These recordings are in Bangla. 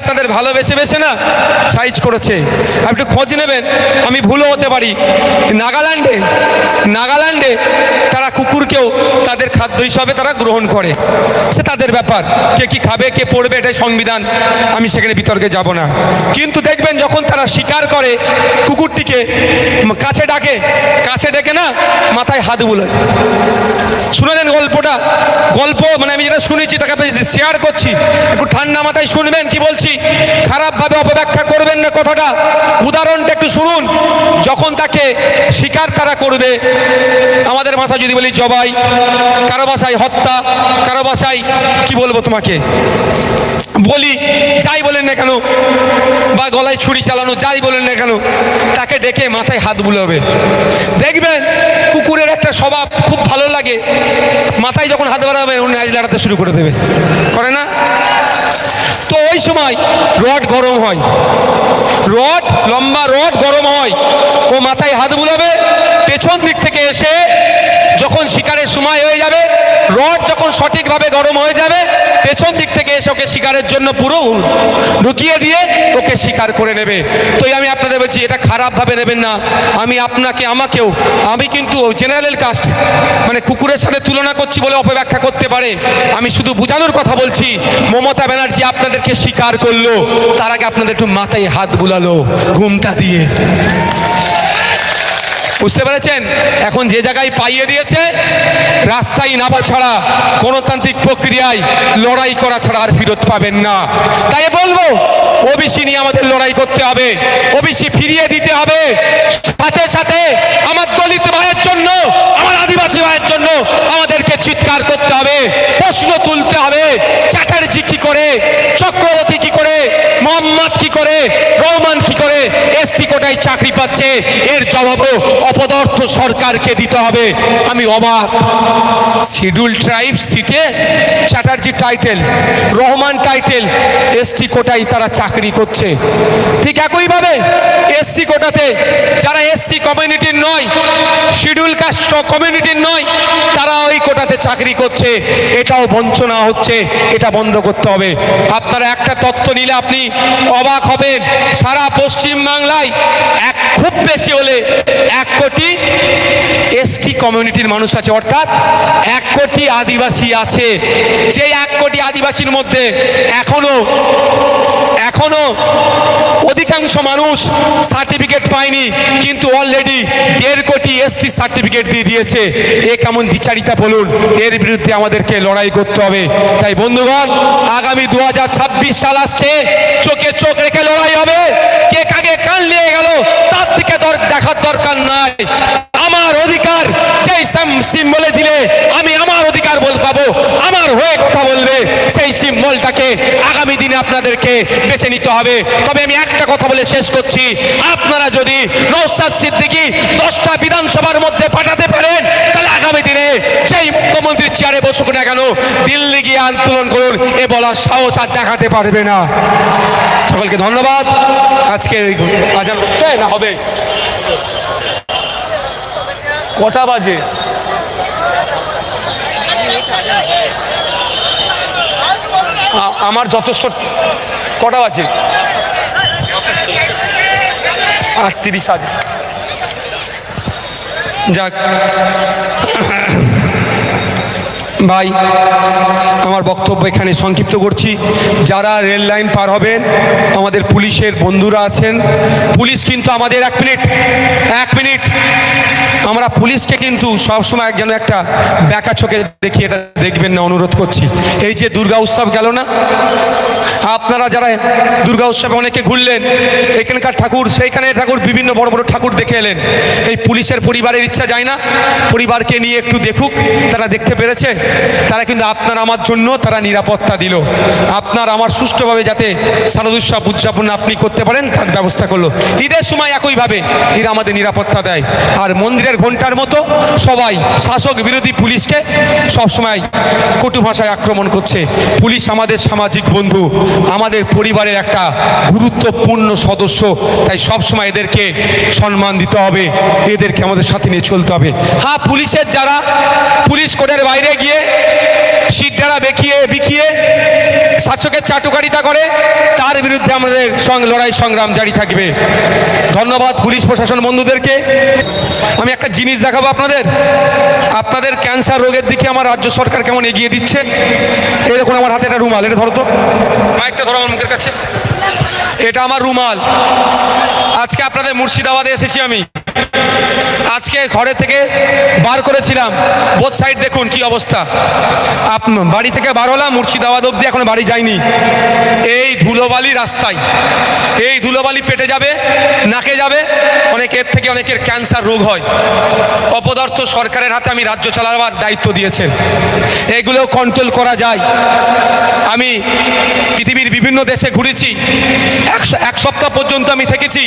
আপনাদের ভালোবেসে বেসে না? সাইজ করেছে। আপনি একটু খোঁজ নেবেন, আমি ভুলও হতে পারি। নাগাল্যান্ডে নাগাল্যান্ডে তারা কুকুরকেও তাদের খাদ্য হিসাবে তারা গ্রহণ করে। সে তাদের ব্যাপার। কে কি খাবে, কে পড়বে, এটাই সংবিধান। আমি সেখানে বিতর্কে যাব না। কিন্তু দেখবেন যখন তারা শিকার করে কুকুরটিকে কাছে ডাকে, কাছে ডেকে না, মাথায় হাত বুলোয়। শুনেছেন গল্পটা। গল্প মানে আমি যেটা শুনেছি, তাকে শেয়ার করছি। একটু ঠান্ডা মাথায় শুনবেন, কি বলছি? খারাপভাবে অপব্যাখ্যা করবেন না কথাটা। উদাহরণটা একটু শুনুন। যখন তাকে শিকার তারা করবে, আমাদের ভাষায় যদি বলি জবাই, কারও ভাষায় হত্যা, কারও ভাষায় কি বলব তোমাকে? বলি, যাই বলেন না কেন, বা গলায় ছুরি চালানো, যাই বলেন না কেন, তাকে ডেকে মাথায় হাত বুলাবে। দেখবেন, কুকুরের একটা স্বভাব খুব ভালো লাগে, মাথায় যখন হাত বাড়াবে ও নাচ লাড়াতে শুরু করে দেবে। করে না? ওই সময় রড গরম হয়। রড, লম্বা রড গরম হয়। ও মাথায় হাত বুলাবে, পেছন দিক থেকে এসে যখন শিকারের সময় হয়ে যাবে, রড যখন সঠিকভাবে গরম হয়ে যাবে, পেছন দিক থেকে এসে ওকে শিকারের জন্য পুরো ঢুকিয়ে দিয়ে ওকে শিকার করে নেবে। তো আমি আপনাদের বলছি, এটা খারাপভাবে নেবেন না। আমি আপনাকে, আমাকেও, আমি কিন্তু জেনারেল কাস্ট মানে কুকুরের সাথে তুলনা করছি বলে অপব্যাখ্যা করতে পারে। আমি শুধু বোঝানোর কথা বলছি, মমতা ব্যানার্জি আপনাদেরকে স্বীকার করল, তার আগে আপনাদের একটু মাথায় হাত বুলালো, ঘুমটা দিয়ে। বুঝতে পেরেছেন? এখন যে জায়গায় পাইয়ে দিয়েছে, রাস্তায় নামা ছাড়া গণতান্ত্রিক প্রক্রিয়ায় লড়াই করা ছাড়া আর ফেরত পাবেন না। তাই বলব ওবিসি নিয়ে আমাদের লড়াই করতে হবে ওবিসি ফিরিয়ে দিতে হবে। সাথে সাথে আমার দলিত ভাইয়ের জন্য, আমার আদিবাসী ভাইয়ের জন্য আমাদেরকে চিৎকার করতে হবে, প্রশ্ন তুলতে হবে, চ্যাটার্জি কি করে, চক্রবর্তী কি করে, মোহাম্মদ কি করে, রহমান এসটি কোটায় চাকরি পাচ্ছে, এর জবাবও অপদার্থ সরকারকে দিতে হবে। আমি অবাক। Schedule tribe seat Chatterjee title, Rahman title, ST কোটায় তারা চাকরি করছে। ঠিক একইভাবে এসসি কোটাতে যারা এসসি কমিউনিটির নয় কাস্ট কমিউনিটির নয়, তারা ওই কোটাতে চাকরি করছে, এটাও বঞ্চনা হচ্ছে, এটা বন্ধ করতে হবে। আপনারা একটা তত্ত্ব নিলে আপনি অবাক হবেন, সারা পশ্চিম বাংলায় এক খুব বেশি হলে এক কোটি এসটি কমিউনিটির মানুষ আছে, অর্থাৎ এক কোটি আদিবাসী আছে। যে এক কোটি আদিবাসীর মধ্যে এখনও এখনও অধিকাংশ মানুষ সার্টিফিকেট পায়নি, কিন্তু অলরেডি দেড় কোটি এসটি সার্টিফিকেট দিয়ে দিয়েছে। এ কেমন বিচারিতা বলুন? এর বিরুদ্ধে আমাদেরকে লড়াই করতে হবে। তাই বন্ধুগণ, আগামী দু হাজার ছাব্বিশ সাল আসছে, চোখে চোখ রেখে লড়াই হবে। কে কাকে কান নিয়ে গেল, তার দিকে দেখার দরকার নাই। আমার অধিকার সিম্বলে দিলে আমি আমার অধিকার বল পাবো আমার হয়ে কথা বলবে সেই সিম্বলটাকে আগামী দিনে আপনাদেরকে বেছে নিতে হবে। তবে আমি একটা কথা বলে শেষ করছি। আপনারা যদি নৌসাদ সিদ্দিকি দশটা বিধানসভার মধ্যে পাঠাতে পারেন, তাহলে আগামী দিনে যেই মুখ্যমন্ত্রীর চেয়ারে বসুক না কেন, দিল্লি গিয়ে আন্দোলন করুন এ বলার সাহস আর দেখাতে পারবে না। সকলকে ধন্যবাদ। আজকে আজান না, হবে। কটা বাজে। আমার যথেষ্ট কটা আছে আটত্রিশ হাজার। যাক। ভাই, আমার বক্তব্য এখানে সংক্ষিপ্ত করছি। যারা রেল লাইন পার হবেন, আমাদের পুলিশের বন্ধুরা আছেন। পুলিশ কিন্তু আমাদের এক মিনিট এক মিনিট। আমরা পুলিশকে কিন্তু সবসময় যেন একটা ব্যাকা চোখে দেখি, এটা দেখবেন না, অনুরোধ করছি। এই যে দুর্গা উৎসব গেল না? আপনারা যারা দুর্গা উৎসবে অনেকে ঘুরলেন, এখানকার ঠাকুর, সেইখানে ঠাকুর, বিভিন্ন বড় বড় ঠাকুর দেখে এলেন। এই পুলিশের পরিবারের ইচ্ছা যায় না। পরিবারকে নিয়ে একটু দেখুক, তারা দেখতে পেরেছে। তারা কিন্তু আপনার আমার জন্য তারা নিরাপত্তা দিল। আপনার আমার সুষ্ঠুভাবে যাতে শারদোৎসব উদযাপন আপনি করতে পারেন, তার ব্যবস্থা করল। ঈদের সময় একইভাবে এরা আমাদের নিরাপত্তা দেয়। আর মন্দিরের ঘণ্টার মতো সবাই, শাসক বিরোধী পুলিশকে সবসময় কটু ভাষায় আক্রমণ করছে। পুলিশ আমাদের সামাজিক বন্ধু। আমাদের পরিবারের একটা গুরুত্বপূর্ণ সদস্য। তাই সবসময় এদেরকে সম্মান দিতে হবে, এদেরকে আমাদের সাথে নিয়ে চলতে হবে। হ্যাঁ পুলিশের যারা, পুলিশ কোর্টের বাইরে গিয়ে, সিট যারা বেঁকিয়ে, বিকিয়ে শাসকের চাটুকারিতা করে, তার বিরুদ্ধে আমাদের সঙ্গে লড়াই সংগ্রাম জারি থাকবে। ধন্যবাদ পুলিশ প্রশাসন বন্ধুদেরকে। আমি একটা জিনিস দেখাবো আপনাদের। আপনাদের ক্যান্সার রোগের দিকে আমার রাজ্য সরকার কেমন এগিয়ে দিচ্ছে? এই দেখুন, আমার হাতে একটা রুমাল। এটা ধরো তো। মাইকটা ধরো আমার মুখের কাছে। এটা আমার রুমাল। আজকে আপনাদের মুর্শিদাবাদে এসেছি আমি। আজকে ঘরে থেকে বার করেছিলাম। বোধ সাইড দেখুন কি অবস্থা। আপ বাড়ি থেকে বার হলাম, মুর্শিদাবাদ অবধি এখন বাড়ি যায়নি এই ধুলোবালি রাস্তায়, এই ধুলোবালি পেটে যাবে, নাকে যাবে অনেকের থেকে অনেকের ক্যান্সার রোগ হয়। অপদার্থ সরকারের হাতে আমি রাজ্য চালাবার দায়িত্ব দিয়েছেন। এগুলো কন্ট্রোল করা যায়। আমি পৃথিবীর বিভিন্ন দেশে ঘুরেছি। এক সপ্তাহ পর্যন্ত আমি থেকেছি।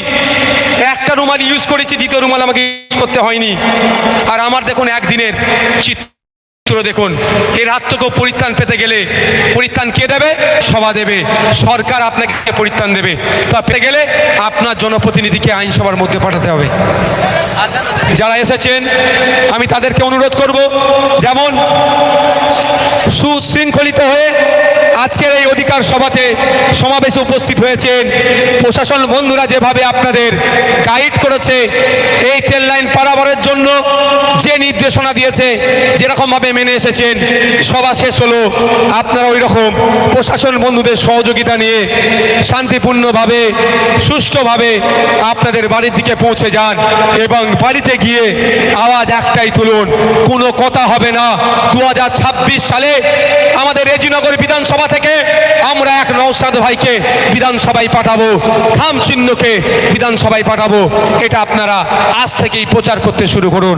একটা রুমাল ইউজ করেছি, দ্বিতীয় রুমাল আমাকে ইউজ করতে হয়নি। আর আমার দেখুন একদিনের চিত্র দেখুন। এর হাত থেকেও পরিত্রাণ পেতে গেলে পরিত্রাণ কে দেবে? সভা দেবে। সরকার আপনাকে পরিত্রাণ দেবে। তা পেতে গেলে আপনার জনপ্রতিনিধিকে আইনসভার মধ্যে পাঠাতে হবে। যারা এসেছেন, আমি তাদেরকে অনুরোধ করব, যেমন সুশৃঙ্খলিত হয়ে আজকের এই অধিকার সভাতে সমাবেশে উপস্থিত হয়েছেন। প্রশাসন বন্ধুরা যেভাবে আপনাদের গাইড করেছে, এই ট্রেন লাইন পারাবারের জন্য যে নির্দেশনা দিয়েছে, যেরকমভাবে মেনে এসেছেন, সভা শেষ হলো। আপনারা ওই রকম প্রশাসন বন্ধুদের সহযোগিতা নিয়ে শান্তিপূর্ণভাবে, সুষ্ঠুভাবে আপনাদের বাড়ির দিকে পৌঁছে যান এবং বাড়িতে গিয়ে আওয়াজ একটাই তুলুন, কোনো কথা হবে না। দু হাজার ছাব্বিশ সালে আমাদের রেজিনগর বিধানসভা থেকে আমরা এক নৌসাদ ভাইকে বিধানসভায় পাঠাবো, থাম চিহ্নকে বিধানসভায় পাঠাবো। এটা আপনারা আজ থেকেই প্রচার করতে শুরু করুন।